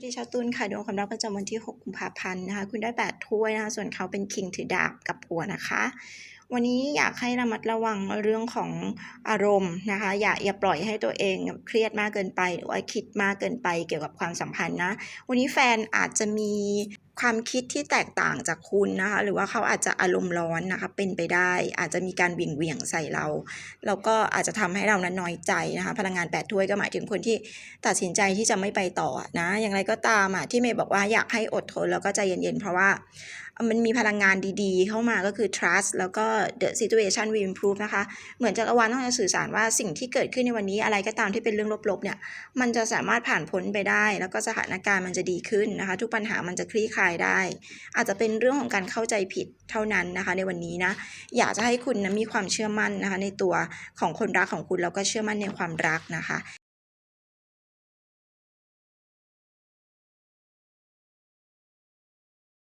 วัสดีชาวตุลค่ะดวงความรักประจำวันที่ 6 กุมภาพันธ์นะคะ คุณได้8ถ้วยนะคะส่วนเขาเป็นคิงถือดาบกับผัวนะคะ วันนี้อยากให้ระมัดระวังเรื่องของอารมณ์นะคะ อย่าอย่าปล่อยให้ตัวเองเครียดมากเกินไป หรือว่าคิดมากเกินไปเกี่ยวกับความสัมพันธ์นะ วันนี้แฟนอาจจะมี ความคิดที่แตกต่างจากคุณนะคะ หรือว่าเขาอาจจะอารมณ์ร้อนนะคะ เป็นไปได้ อาจจะมีการเวี่ยงเวียงใส่เรา แล้วก็อาจจะทำให้เรานั้นน้อยใจนะคะ พลังงานแปดถ้วยก็หมายถึงคนที่ตัดสินใจที่จะไม่ไปต่อนะ อย่างไรก็ตามอะที่เมย์บอกว่าอยากให้อดทนแล้วก็ใจเย็นๆ เพราะว่ามันมีพลังงานดีๆ เข้ามาก็คือ trust แล้วก็ the situation will improve นะคะ เหมือนจักรวาลต้องจะสื่อสารว่าสิ่งที่เกิดขึ้นในวันนี้อะไรก็ตามที่เป็นเรื่องลบๆเนี่ย มันจะสามารถผ่านพ้นไปได้ แล้วก็สถานการณ์มันจะดีขึ้นนะคะ ทุกปัญหามันจะคลี่คลายายได้ อาจจะเป็นเรื่องของการเข้าใจผิดเท่านั้นนะคะ ในวันนี้นะ อยากจะให้คุณนะมีความเชื่อมั่นนะคะ ในตัวของคนรักของคุณแล้วก็เชื่อมั่นในความรักนะคะ